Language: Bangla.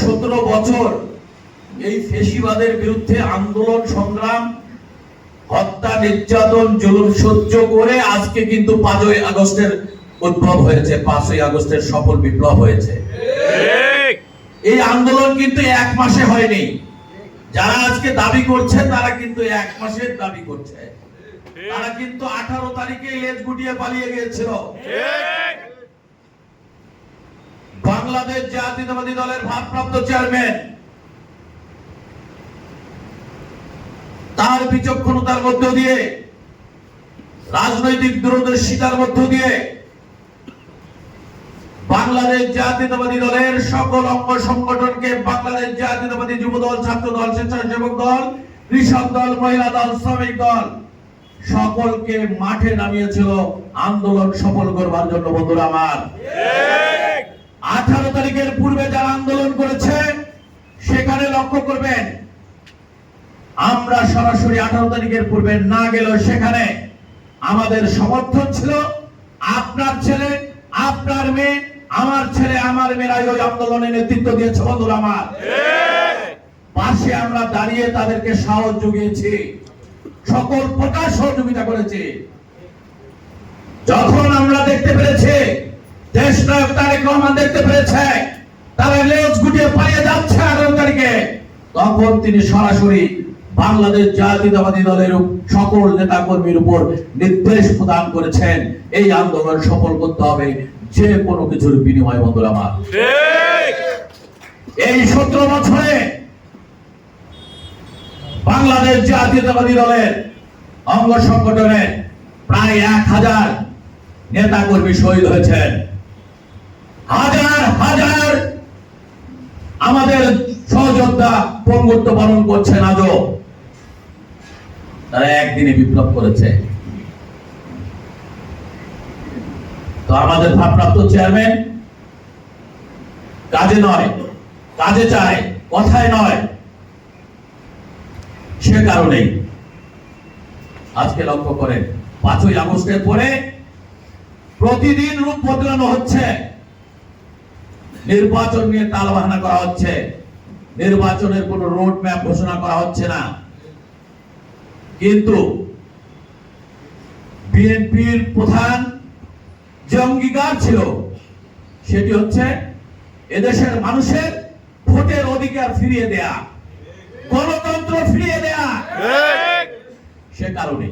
সতেরো বছর এই ফেসিবাদের বিরুদ্ধে আন্দোলন সংগ্রাম হত্যা নির্যাতন জুলুম সহ্য করে আজকে কিন্তু পাঁচই আগস্টের উদ্ভব হয়েছে পাঁচই আগস্টের সফল বিপ্লব হয়েছে। এই আন্দোলন কিন্তু এক মাসে হয়নি। যারা আজকে দাবি করছে তারা কিন্তু এক মাসের দাবি করছে। তারা কিন্তু আঠারো তারিখে লেজ গুটিয়ে পালিয়ে গিয়েছিল। বাংলাদেশ জাতীয়তাবাদী দলের ভারপ্রাপ্ত চেয়ারম্যান। তার বিচক্ষণতার মধ্য দিয়ে, রাজনৈতিক দূরদর্শিতার মধ্য দিয়ে, বাংলাদেশ জাতীয়তাবাদী দলের সকল অঙ্গ সংগঠনকে বাংলাদেশ জাতীয়তাবাদী যুব দল ছাত্র দল স্বেচ্ছাসেবক দল, কৃষক দল, মহিলা দল, শ্রমিক দল সকলকে মাঠে নামিয়েছিল আন্দোলন সফল করবার জন্য বন্ধুরা আমার। আঠারো তারিখের পূর্বে যারা আন্দোলন করেছে, সেখানে লক্ষ্য করবেন, আমরা সরাসরি আঠারো তারিখের পূর্বে না গেলেও সেখানে আমাদের সমর্থন ছিল। আপনার ছেলে, আপনার মেয়ে, আমার ছেলে, আমার মেয়েরা ওই আন্দোলনে নেতৃত্ব দিয়েছে, বন্ধুরা আমার। পাশে আমরা দাঁড়িয়ে তাদেরকে সাহস জুগিয়েছি, সকল প্রকার সহযোগিতা করেছি। যখন আমরা দেখতে পেরেছি তারেক রহমান দেখতে পেরেছে তারা লেজ গুটিয়ে পালিয়ে যাচ্ছে আঠারো তারিখে। তখন তিনি সরাসরি বাংলাদেশ জাতীয়তাবাদী দলের সকল নেতা কর্মীর উপর নির্দেশ প্রদান করেছেন। এই আন্দোলন সফল করতে হবে যে কোনো কিছুর বিনিময় বন্ধুরা আমার। এই সতেরো বছরে বাংলাদেশ জাতীয়তাবাদী দলের অঙ্গ সংগঠনের প্রায় এক হাজার নেতা কর্মী শহীদ হয়েছেন হাজার হাজার আমাদের সহযোদ্ধা পঙ্গুত্ব পালন করছেন আজও তারা একদিনে বিপ্লব করেছে। তো আমাদের ভারপ্রাপ্ত চেয়ারম্যান কাজে নয়, কাজে চায়, কথায় নয়। সে কারণেই আজকে লক্ষ্য করেন, পাঁচই আগস্টের পরে প্রতিদিন রূপ বদলানো হচ্ছে। নির্বাচন নিয়ে তালবাহানা করা হচ্ছে। নির্বাচনের কোন রোড ম্যাপ ঘোষণা করা হচ্ছে না। কিন্তু বিএনপির প্রধান যে অঙ্গীকার ছিল সেটি হচ্ছে এদেশের মানুষের ভোটের অধিকার ফিরিয়ে দেয়া গণতন্ত্র ফিরিয়ে দেয়া। সে কারণে